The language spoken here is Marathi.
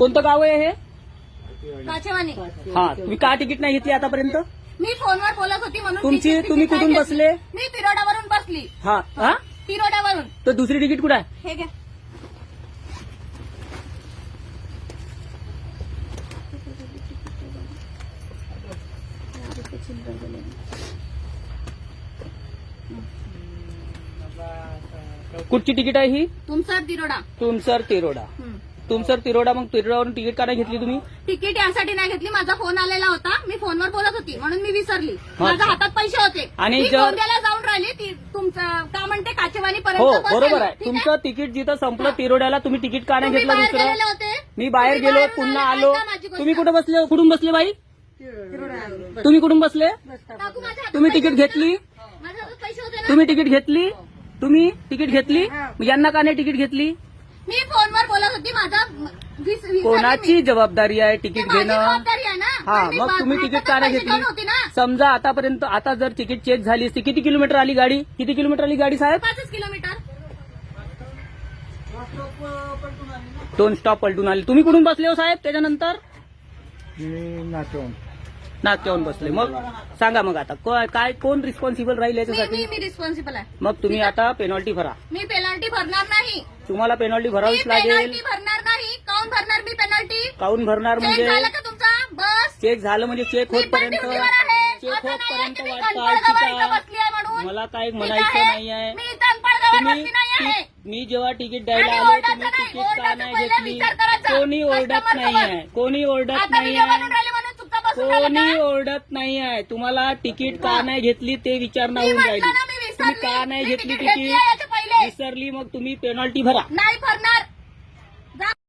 कोणतं गाव आहे हे? काचेवानी. हा तुम्ही का तिकीट नाही घेतली आतापर्यंत? मी फोनवर बोलत होती म्हणून तुमची- तिकीट- तुम्ही कुठून नाही घेतली. बसले? मी तिरोडावरून बसली. हा हा? तिरोडावरून. तर दुसरी तिकीट कुठं आहे? हे घ्या. कुठची तिकीट आहे ही? तुमचं तिरोडा. तुमसर तिरोडा. तुमसर तिरोडा मग तिरोडावरून तिकीट का नाही घेतली तुम्ही? तिकीट यासाठी नाही घेतली माझा फोन आलेला होता. मी फोनवर बोलत होती म्हणून मी विसरली. माझ्या हातात पैसे होते. आणि मी जर- गोंदियाला जाऊन राहिली ती तुमचं का म्हणते काचेवानी हो पर्यंत बरोबर आहे. तुमचं तिकीट जिथं संपलं तिरोड्याला तुम्ही तिकीट का नाही घेतलं बाहेर दुसरं? होते. मी बाहेर तुम्ही गेलो बाहेरून पुन्हा आले, आलो. ऐका माझी गोष्ट. तुम्ही कुठं बसले? कुठून बसले बाई? तुम्ही कुठून बसले? काकू, माझ्या हातात तुम्ही पैसे तिकीट होते घेतली? ना? माझ्या हातात पैसे होते ना? तुम्ही तिकीट घेतली? तुम्ही तिकीट घेतली? मग यांना का नाही तिकीट घेतली? मी फोनवर बोलत होती माझा विस- कोणाची मी. जबाबदारी आहे तिकीट माझी घेणं? जबाबदारी आहे ना. हा पण मी मग बा- तुम्ही तिकीट का नाही पैसे घेतली. ना. समजा आतापर्यंत आता जर तिकीट चेक झाली असती किती किलोमीटर आली गाडी? किती किलोमीटर आली गाडी साहेब? पाचच किलोमीटर. दोन स्टॉप पलटून आली. तुम्ही कुठून बसले हो साहेब त्याच्यानंतर? नागच्याहून बसले. मग सांगा मग आता को- काय कोण रिस्पॉन्सिबल राहील मी याच्यासाठी? मी मी रिस्पॉन्सिबल आहे. मग तुम्ही आता पेनॉल्टी भरा. मी पेनल्टी भरणार नाही. तुम्हाला पेनॉल्टी मी भरावीच लागेल. पेनल्टी भरणार नाही. काऊन भरणार मी पेनल्टी काऊन भरणार चेक म्हणजे झाला का तुमचा? बस. चेक झालं म्हणजे चेक मी पण होतपर्यंत ड्युटीवर आहे. चेक असं नाही आहे होतपर्यंत की मी वाट कणकवलीजवळ पाहायची इथं का? बसली आहे म्हणून. मला काय ठीक म्हणायचं आहे? नाही आहे. मी तुम्ही बसली नाही आहे. ती- मी जेव्हा तिकीट द्यायला आणि आलो ओरडायचं तुम्ही नाही, तिकीट का ओरडायचं नाही पहिले घेतली? विचार करायचा. कोणी ओरडत नाही आहे. कोणी ओरडत आता नाही आहे. म्हणून कोणी? ओरडत नाही आहे तुम्हाला तिकीट का नाही घेतली ते विचारणा होऊन राहिली तुम्ही. का नाही घेतली तिकीट. विसरली मग तुम्ही पेनॉल्टी भरा नाही भरणार